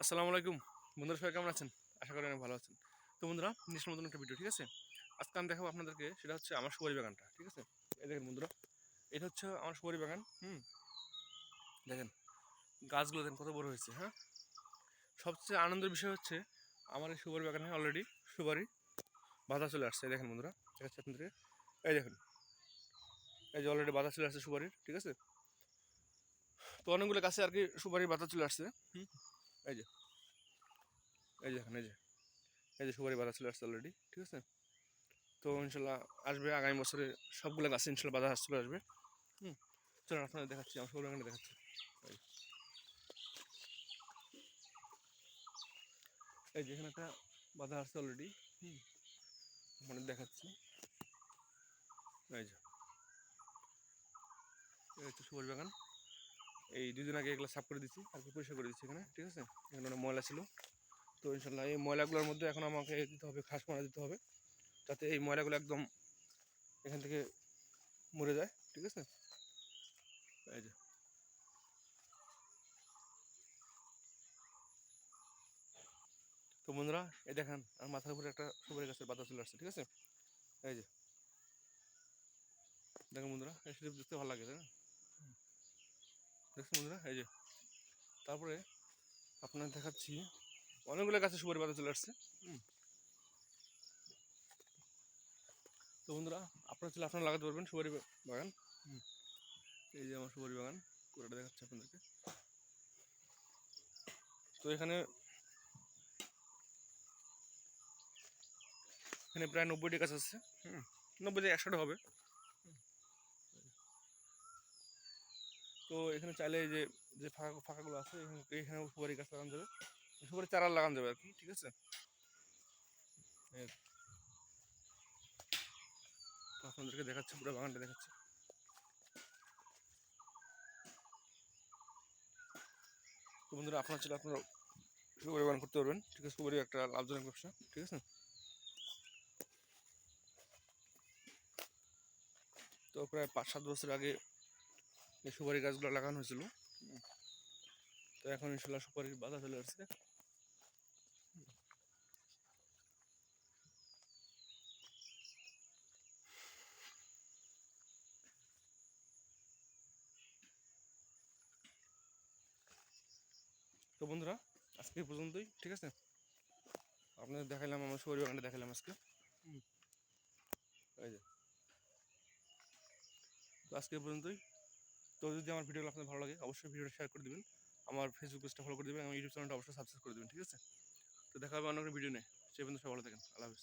আসসালামু আলাইকুম। বন্ধুরা, সবাই কেমন আছেন? আশা করি অনেক ভালো আছেন। তো বন্ধুরা নিশ্চয় নতুন একটা ভিডিও, ঠিক আছে? আজকে আমি দেখাবো আপনাদেরকে, সেটা হচ্ছে আমার সুপারি বাগানটা, ঠিক আছে? এই দেখেন বন্ধুরা, এটা হচ্ছে আমার সুপারি বাগান, হুম? দেখেন, গাছগুলো দেখেন কত বড় হয়েছে হ্যাঁ? সবচেয়ে আনন্দের বিষয় হচ্ছে, আমার এই সুপারি বাগানে অলরেডি সুপারি বাধা চলে আসছে দেখেন বন্ধুরা, দেখাচ্ছি আপনাদেরকে। এই দেখেন, এই যে অলরেডি বাধা চলে আসছে সুপারির, ঠিক আছে? তো অনেকগুলো গাছে আর কি সুপারির বাধা চলে আসছে, হুম? এই যে। এই যে দেখেন এই যে। এই যে সুপারি বাধা চলে আসছে অলরেডি ঠিক আছে? তো ইনশাল্লাহ আসবে আগামী বছরে সবগুলো গাছে ইনশাল্লাহ বাধা চলে আসবে। হুম, চলুন আপনাদের দেখাচ্ছি, আমার সবগুলো এখানে দেখাচ্ছি। এই। যে। এখানে একটা বাধা আসছে অলরেডি হুম মানে দেখাচ্ছি। এই যে। সুপারি বাগান। এই দুদিন আগে এগুলো সাফ করে দিচ্ছি আর কি পরিষ্কার করে দিচ্ছি এখানে, ঠিক আছে? এখানে অনেক ময়লা ছিল। তো ইনশাল্লাহ এই ময়লাগুলোর মধ্যে এখন আমাকে দিতে হবে ঘাস মারা দিতে হবে, যাতে এই ময়লাগুলো একদম এখান থেকে মরে যায়, ঠিক আছে? এই যে। তো বন্ধুরা, এই দেখেন আর মাথার উপরে একটা সুপারি গাছের পাতা চলে আসছে, ঠিক আছে? এই যে। দেখেন বন্ধুরা দেখতে ভালো লাগে, তাই না? বন্ধুরা, এই যে। তারপরে আপনার দেখাচ্ছি, অনেকগুলো গাছে সুপারি পাতা চলে আসছে তো বন্ধুরা, আপনারা চলে আপনারা লাগাতে পারবেন সুপারি বাগান এই যে আমার সুপারি বাগান, পুরোটা দেখাচ্ছি আপনাদেরকে। তো এখানে এখানে প্রায় নব্বইটি গাছ হুম। নব্বই থেকে একশোটা হবে। তো এখানে চাইলে যে যে ফাঁকা, ফাঁকাগুলো আছে, এখানে সুপারি গাছ লাগানো যাবে। সুপারি চারা লাগানো যাবে আর কি, ঠিক আছে? আপনাদেরকে দেখাচ্ছি, পুরো বাগানটা দেখাচ্ছি। তো বন্ধুরা, আপনার ছিল আপনারা সুপারি বাগান করতে পারবেন, ঠিক আছে? সুপারি একটা লাভজনক ব্যবসা, ঠিক আছে? তো প্রায় পাঁচ সাত বছর আগে এই সুপারি গাছগুলো লাগানো হয়েছিল। তো এখন ইনশাল্লাহ সুপারির বাধা চলে আসছে। তো বন্ধুরা আজকে এই পর্যন্তই ঠিক আছে? আপনাদের দেখাইলাম আমার সুপারি বাগানটা দেখাইলাম আজকে। এই যে। তো আজকে পর্যন্তই। তো যদি আমার ভিডিওগুলো আপনার ভালো লাগে, অবশ্যই ভিডিওটা শেয়ার করে দেবেন। আমার ফেসবুক পেজটা ফলো করে দেবেন এবং ইউটিউব চ্যানেলটা অবশ্যই সাবস্ক্রাইব করে দেবেন, ঠিক আছে? তো দেখা হবে অন্য ভিডিও নেই সে পর্যন্ত সবাই ভালো থাকেন। আল্লাহ হাফিজ।